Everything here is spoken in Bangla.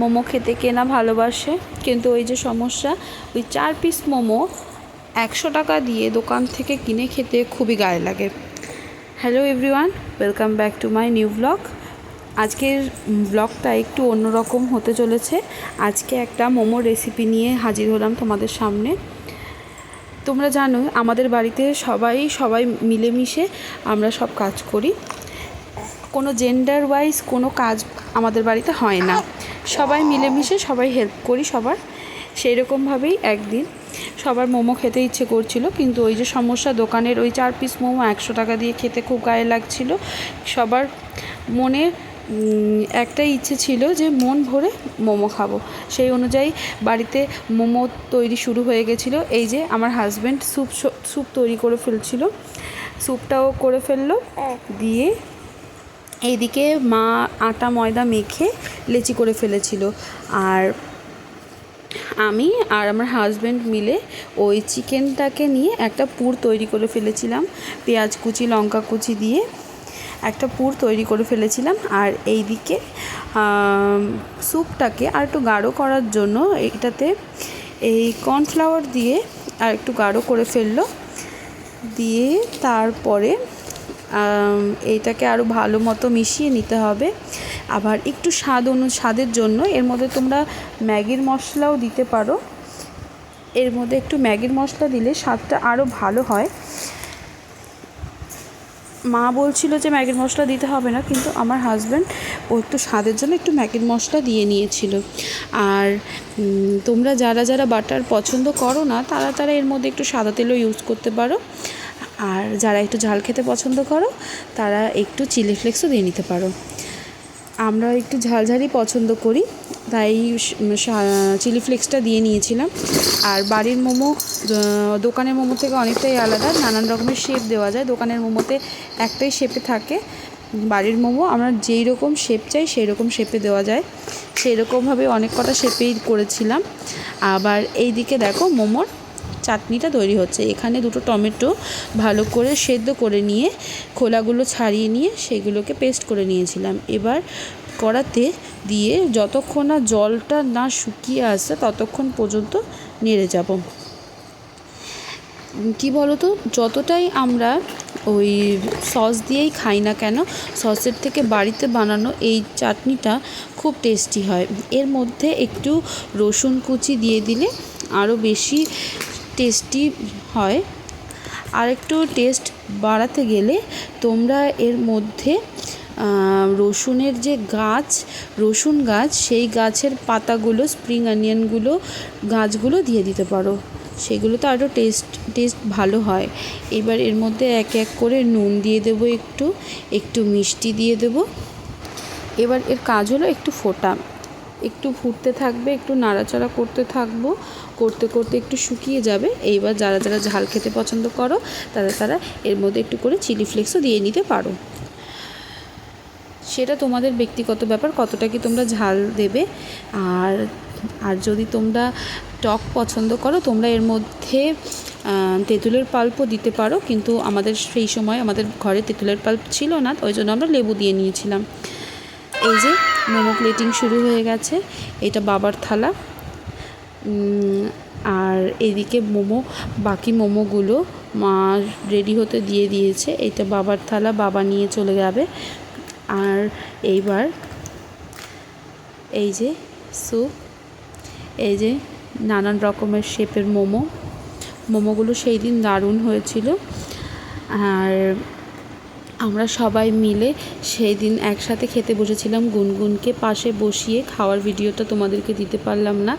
মোমো খেতে কে না ভালোবাসে, কিন্তু ওই যে সমস্যা, ওই চার পিস মোমো একশো টাকা দিয়ে দোকান থেকে কিনে খেতে খুবই গায়ে লাগে। Hello everyone welcome back to my new blog আজকের ব্লগটা একটু অন্যরকম হতে চলেছে। আজকে একটা মোমো রেসিপি নিয়ে হাজির হলাম তোমাদের সামনে। তোমরা জানো, আমাদের বাড়িতে সবাই সবাই মিলেমিশে আমরা সব কাজ করি। কোনো জেন্ডার ওয়াইজ কোনো কাজ আমাদের বাড়িতে হয় না। সবাই মিলেমিশে সবাই হেল্প করি সবার সেই রকমভাবেই একদিন। সবার মোমো খেতে ইচ্ছে করছিল কিন্তু ওই যে সমস্যা দোকানের ওই চার পিস মোমো একশো টাকা দিয়ে খেতে খুব গায়ে লাগছিল। সবার মনে একটাই ইচ্ছে ছিল যে মন ভরে মোমো খাব। সেই অনুযায়ী বাড়িতে মোমো তৈরি শুরু হয়ে গেছিল। এই যে আমার হাজব্যান্ড স্যুপ স্যুপ তৈরি করে ফেলছিল। স্যুপটাও করে ফেলল। দিয়ে এইদিকে মা আটা, ময়দা মেখে লেচি করে ফেলেছিল। আর আমি আর আমার হাজব্যান্ড মিলে ওই চিকেনটাকে নিয়ে একটা পুর তৈরি করে ফেলেছিলাম। পেঁয়াজ কুচি, লঙ্কা কুচি দিয়ে একটা পুর তৈরি করে ফেলেছিলাম। আর এই দিকে স্যুপটাকে আর একটু গাঢ় করার জন্য এটাতে এই কর্নফ্লাওয়ার দিয়ে আর একটু গাঢ় করে ফেলল। দিয়ে তারপরে এইটাকে আরও ভালো মতো মিশিয়ে নিতে হবে। আবার একটু স্বাদ অনু, স্বাদের জন্য এর মধ্যে তোমরা ম্যাগির মশলাও দিতে পারো। এর মধ্যে একটু ম্যাগির মশলা দিলে স্বাদটা আরও ভালো হয়। মা বলছিল যে ম্যাগির মশলা দিতে হবে না, কিন্তু আমার হাজব্যান্ড ও একটু স্বাদের জন্য একটু ম্যাগির মশলা দিয়ে নিয়েছিল। আর তোমরা যারা যারা বাটার পছন্দ করো না, তারা তারা এর মধ্যে একটু সাদা তেলও ইউজ করতে পারো। আর যারা একটু ঝাল খেতে পছন্দ করো, তারা একটু চিলি ফ্লেক্সও দিয়ে নিতে পারো। আমরা একটু ঝালঝালই পছন্দ করি, তাই চিলি ফ্লেক্সটা দিয়ে নিয়েছিলাম। আর বাড়ির মোমো দোকানের মোমো থেকে অনেকটাই আলাদা, নানান রকমের শেপ দেওয়া যায়। দোকানের মোমোতে একটাই শেপে থাকে, বাড়ির মোমো, আমরা যেই রকম শেপ চাই, সেই রকম শেপে দেওয়া যায়। সেই রকমভাবে অনেক কটা শেপেই করেছিলাম। আবার এই দিকে দেখো মোমোর চাটনিটা তৈরি হচ্ছে। এখানে দুটো টমেটো ভালো করে সেদ্ধ করে নিয়ে, খোলাগুলো ছাড়িয়ে নিয়ে সেগুলোকে পেস্ট করে নিয়েছিলাম। এবার কড়াতে দিয়ে যতক্ষণ না জলটা না শুকিয়ে আসছে, ততক্ষণ পর্যন্ত নেড়ে যাব। কি বলতো? যতটাই আমরা ওই সস দিয়েই খাই না কেন, সসের থেকে বাড়িতে বানানো এই চাটনিটা খুব টেস্টি হয়। এর মধ্যে একটু রসুন কুচি দিয়ে দিলে আরও বেশি টেস্টি হয়। আর একটু টেস্ট বাড়াতে গেলে তোমরা এর মধ্যে রসুনের যে গাছ, রসুন গাছ, সেই গাছের পাতাগুলো, স্প্রিং অনিয়নগুলো, গাছগুলো দিয়ে দিতে পারো। সেগুলো তো আরও টেস্ট টেস্ট ভালো হয়। এবার এর মধ্যে এক এক করে নুন দিয়ে দেবো একটু একটু মিষ্টি দিয়ে দেবো। এবার এর কাজ হলো একটু ফোটা। একটু ফুটতে থাকবে, একটু নাড়াচাড়া করতে থাকব, করতে করতে একটু শুকিয়ে যাবে। এইবার যারা যারা ঝাল খেতে পছন্দ করো, তারা তারা এর মধ্যে একটু করে চিলি ফ্লেক্সও দিয়ে নিতে পারো। সেটা তোমাদের ব্যক্তিগত ব্যাপার, কতটা কি তোমরা ঝাল দেবে। আর আর যদি তোমরা টক পছন্দ করো, তোমরা এর মধ্যে তেঁতুলের পাল্পও দিতে পারো। কিন্তু আমাদের সেই সময় আমাদের ঘরে তেঁতুলের পাল্প ছিল না ওই জন্য আমরা লেবু দিয়ে নিয়েছিলাম। এই যে মোমো প্লেটিং শুরু হয়ে গেছে, এটা বাবার থালা। আর এদিকে মোমো, বাকি মোমোগুলো মা রেডি হতে দিয়ে দিয়েছে। এটা বাবার থালা, বাবা নিয়ে চলে যাবে। আর এইবার এই যে স্যুপ এই যে নানান রকমের শেপের মোমো। মোমোগুলো সেই দিন দারুণ হয়েছিল। আর আমরা সবাই মিলে সেই দিন একসাথে খেতে বসেছিলাম, গুনগুনকে পাশে বসিয়ে খাওয়ার ভিডিওটা তোমাদেরকে দিতে পারলাম না।